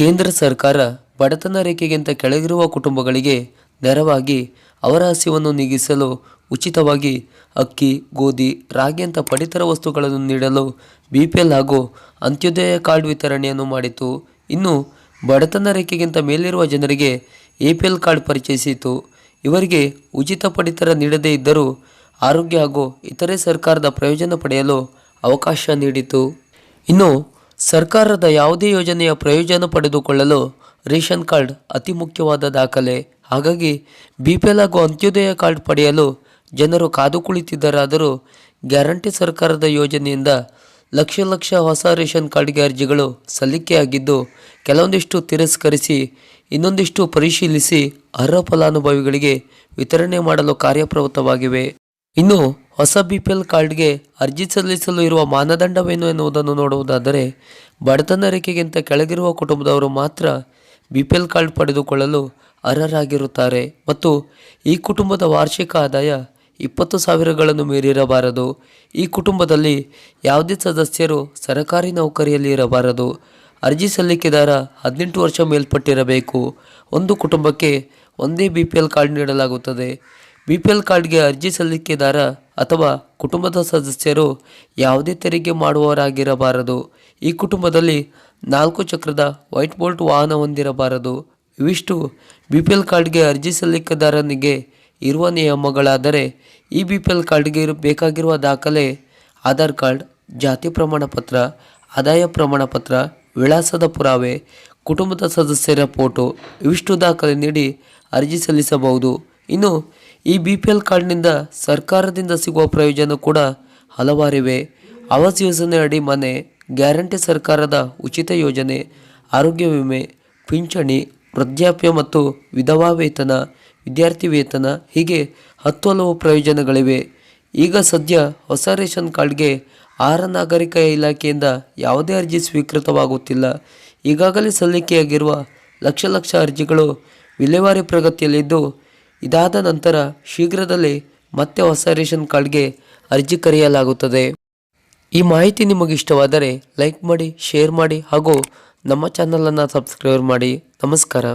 ಕೇಂದ್ರ ಸರ್ಕಾರ ಬಡತನ ರೇಖೆಗಿಂತ ಕೆಳಗಿರುವ ಕುಟುಂಬಗಳಿಗೆ ನೆರವಾಗಿ ಅವರ ಹಸಿವನ್ನು ನೀಗಿಸಲು ಉಚಿತವಾಗಿ ಅಕ್ಕಿ, ಗೋಧಿ ರಾಗಿಯಂಥ ಪಡಿತರ ವಸ್ತುಗಳನ್ನು ನೀಡಲು ಬಿ ಪಿ ಎಲ್ ಹಾಗೂ ಅಂತ್ಯೋದಯ ಕಾರ್ಡ್ ವಿತರಣೆಯನ್ನು ಮಾಡಿತು ಇನ್ನು ಬಡತನ ರೇಖೆಗಿಂತ ಮೇಲಿರುವ ಜನರಿಗೆ ಎ ಪಿ ಎಲ್ ಕಾರ್ಡ್ ಪರಿಚಯಿಸಿತು ಇವರಿಗೆ ಉಚಿತ ಪಡಿತರ ನೀಡದೇ ಇದ್ದರೂ ಆರೋಗ್ಯ ಹಾಗೂ ಇತರೆ ಸರ್ಕಾರದ ಪ್ರಯೋಜನ ಪಡೆಯಲು ಅವಕಾಶ ನೀಡಿತು ಇನ್ನು ಸರ್ಕಾರದ ಯಾವುದೇ ಯೋಜನೆಯ ಪ್ರಯೋಜನ ಪಡೆದುಕೊಳ್ಳಲು ರೇಷನ್ ಕಾರ್ಡ್ ಅತಿ ಮುಖ್ಯವಾದ ದಾಖಲೆ. ಹಾಗಾಗಿ ಬಿ ಪಿ ಎಲ್ ಹಾಗೂ ಅಂತ್ಯೋದಯ ಕಾರ್ಡ್ ಪಡೆಯಲು ಜನರು ಕಾದು ಕುಳಿತಿದ್ದರಾದರೂ ಗ್ಯಾರಂಟಿ ಸರ್ಕಾರದ ಯೋಜನೆಯಿಂದ ಲಕ್ಷ ಲಕ್ಷ ಹೊಸ ರೇಷನ್ ಕಾರ್ಡ್ಗೆ ಅರ್ಜಿಗಳು ಸಲ್ಲಿಕೆಯಾಗಿದ್ದು, ಕೆಲವೊಂದಿಷ್ಟು ತಿರಸ್ಕರಿಸಿ, ಇನ್ನೊಂದಿಷ್ಟು ಪರಿಶೀಲಿಸಿ ಅರ್ಹ ಫಲಾನುಭವಿಗಳಿಗೆ ವಿತರಣೆ ಮಾಡಲು ಕಾರ್ಯಪ್ರವೃತ್ತವಾಗಿವೆ. ಇನ್ನು ಹೊಸ ಬಿ ಪಿ ಎಲ್ ಕಾರ್ಡ್ಗೆ ಅರ್ಜಿ ಸಲ್ಲಿಸಲು ಇರುವ ಮಾನದಂಡವೇನು ಎನ್ನುವುದನ್ನು ನೋಡುವುದಾದರೆ, ಬಡತನ ರೇಖೆಗಿಂತ ಕೆಳಗಿರುವ ಕುಟುಂಬದವರು ಮಾತ್ರ ಬಿ ಪಿ ಎಲ್ ಕಾರ್ಡ್ ಪಡೆದುಕೊಳ್ಳಲು ಅರ್ಹರಾಗಿರುತ್ತಾರೆ ಮತ್ತು ಈ ಕುಟುಂಬದ ವಾರ್ಷಿಕ ಆದಾಯ ಇಪ್ಪತ್ತು ಸಾವಿರಗಳನ್ನು ಮೀರಿರಬಾರದು. ಈ ಕುಟುಂಬದಲ್ಲಿ ಯಾವುದೇ ಸದಸ್ಯರು ಸರಕಾರಿ ನೌಕರಿಯಲ್ಲಿ ಇರಬಾರದು. ಅರ್ಜಿ ಸಲ್ಲಿಕೆದಾರ ಹದಿನೆಂಟು ವರ್ಷ ಮೇಲ್ಪಟ್ಟಿರಬೇಕು. ಒಂದು ಕುಟುಂಬಕ್ಕೆ ಒಂದೇ ಬಿ ಪಿ ಎಲ್ ಕಾರ್ಡ್ ನೀಡಲಾಗುತ್ತದೆ. ಬಿ ಪಿ ಎಲ್ ಕಾರ್ಡ್ಗೆ ಅರ್ಜಿ ಸಲ್ಲಿಕೆದಾರ ಅಥವಾ ಕುಟುಂಬದ ಸದಸ್ಯರು ಯಾವುದೇ ತೆರಿಗೆ ಮಾಡುವವರಾಗಿರಬಾರದು. ಈ ಕುಟುಂಬದಲ್ಲಿ ನಾಲ್ಕು ಚಕ್ರದ ವೈಟ್ ಬೋಲ್ಟ್ ವಾಹನ ಹೊಂದಿರಬಾರದು. ಇವಿಷ್ಟು ಬಿ ಪಿ ಎಲ್ ಕಾರ್ಡ್ಗೆ ಅರ್ಜಿ ಸಲ್ಲಿಕೆದಾರನಿಗೆ ಇರುವ ನಿಯಮಗಳಾದರೆ ಈ ಬಿ ಪಿ ಎಲ್ ಕಾರ್ಡ್ಗೆ ಬೇಕಾಗಿರುವ ದಾಖಲೆ, ಆಧಾರ್ ಕಾರ್ಡ್, ಜಾತಿ ಪ್ರಮಾಣ ಪತ್ರ ಆದಾಯ ಪ್ರಮಾಣ ಪತ್ರ ವಿಳಾಸದ ಪುರಾವೆ, ಕುಟುಂಬದ ಸದಸ್ಯರ ಫೋಟೋ, ಇವಿಷ್ಟು ದಾಖಲೆ ನೀಡಿ ಅರ್ಜಿ ಸಲ್ಲಿಸಬಹುದು. ಇನ್ನು ಈ ಬಿ ಪಿ ಎಲ್ ಕಾರ್ಡ್ನಿಂದ ಸರ್ಕಾರದಿಂದ ಸಿಗುವ ಪ್ರಯೋಜನ ಕೂಡ ಹಲವಾರಿವೆ. ಆವಾಸ್ ಯೋಜನೆ ಅಡಿ ಮನೆ, ಗ್ಯಾರಂಟಿ ಸರ್ಕಾರದ ಉಚಿತ ಯೋಜನೆ, ಆರೋಗ್ಯ ವಿಮೆ, ಪಿಂಚಣಿ, ವೃದ್ಧಾಪ್ಯ ಮತ್ತು ವಿಧವಾ ವೇತನ, ವಿದ್ಯಾರ್ಥಿ ವೇತನ ಹೀಗೆ ಹತ್ತು ಹಲವು ಪ್ರಯೋಜನಗಳಿವೆ. ಈಗ ಸದ್ಯ ಹೊಸ ರೇಷನ್ ಕಾರ್ಡ್ಗೆ ಆಹಾರ ನಾಗರಿಕ ಇಲಾಖೆಯಿಂದ ಯಾವುದೇ ಅರ್ಜಿ ಸ್ವೀಕೃತವಾಗುತ್ತಿಲ್ಲ. ಈಗಾಗಲೇ ಸಲ್ಲಿಕೆಯಾಗಿರುವ ಲಕ್ಷ ಲಕ್ಷ ಅರ್ಜಿಗಳು ವಿಲೇವಾರಿ ಪ್ರಗತಿಯಲ್ಲಿದ್ದು ಇದಾದ ನಂತರ ಶೀಘ್ರದಲ್ಲೇ ಮತ್ತೆ ಹೊಸ ರೇಷನ್ ಕಾರ್ಡ್ಗೆ ಅರ್ಜಿ ಕರೆಯಲಾಗುತ್ತದೆ. ಈ ಮಾಹಿತಿ ನಿಮಗೆ ಇಷ್ಟವಾದರೆ ಲೈಕ್ ಮಾಡಿ, ಶೇರ್ ಮಾಡಿ ಹಾಗೂ ನಮ್ಮ ಚಾನಲನ್ನು ಸಬ್ಸ್ಕ್ರೈಬ್ ಮಾಡಿ. ನಮಸ್ಕಾರ.